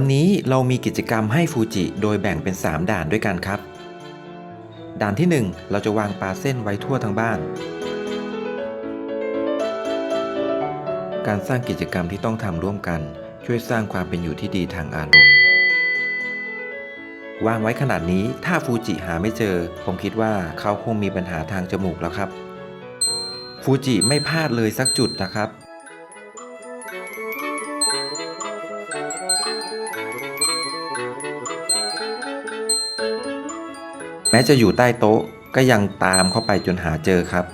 วันนี้เรามีกิจกรรมให้ฟูจิโดยแบ่งเป็น 3 ด่านด้วยกันครับ ด่านที่ 1 เราจะวางปลาเส้นไว้ทั่วทั้งบ้าน การสร้างกิจกรรมที่ต้องทำร่วมกัน ช่วยสร้างความเป็นอยู่ที่ดีทางอารมณ์ วางไว้ขนาดนี้ถ้าฟูจิหาไม่เจอ ผมคิดว่าเขาคงมีปัญหาทางจมูกแล้วครับ ฟูจิไม่พลาดเลยสักจุดนะครับ แม้จะอยู่ใต้โต๊ะก็ยังตามเข้าไปจนหาเจอครับ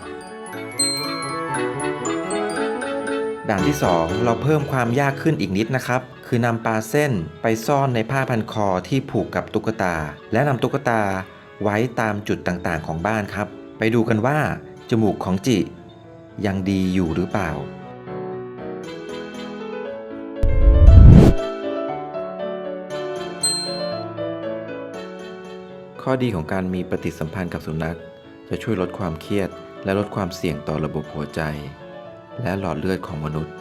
ด่านที่ 2 เราเพิ่มความยากขึ้นอีกนิดนะครับ คือนำปลาเส้นไปซ่อนในผ้าพันคอที่ผูกกับตุ๊กตา และนำตุ๊กตาไว้ตามจุดต่างๆของบ้านครับ ไปดูกันว่า จมูกของจิ ยังดีอยู่หรือเปล่า ข้อดีของการมีปฏิสัมพันธ์กับสุนัข จะช่วยลดความเครียด และลดความเสี่ยงต่อระบบหัวใจ และหลอดเลือดของมนุษย์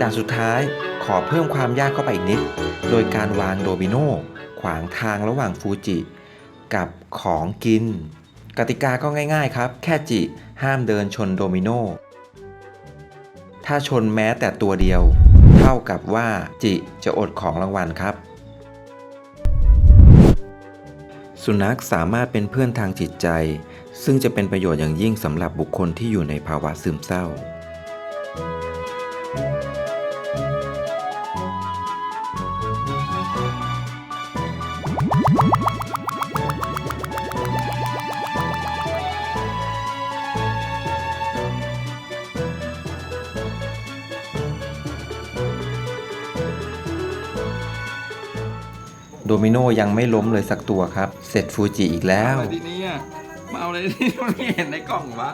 ด่านสุดท้าย อเพิ่มความยากเข้าไปอีกนิด โดยการวางโดมิโนขวางทางระหว่างฟูจิ กับของกิน กติกาก็ง่ายๆครับ แค่จิห้ามเดินชนโดมิโนถ้าชนแม้แต่ตัวเดียว เท่ากับว่าจิจะอดของรางวัลครับ สุนัขสามารถเป็นเพื่อนทางจิตใจ ซึ่งจะเป็นประโยชน์อย่างยิ่งสำหรับบุคคลที่อยู่ในภาวะซึมเศร้า โดมิโนยังไม่ล้มเลยสักตัวครับ เสร็จฟูจิอีกแล้ว อะไรที่นี่อะมาเอาอะไรที่มันไม่เห็นในกล่องวะ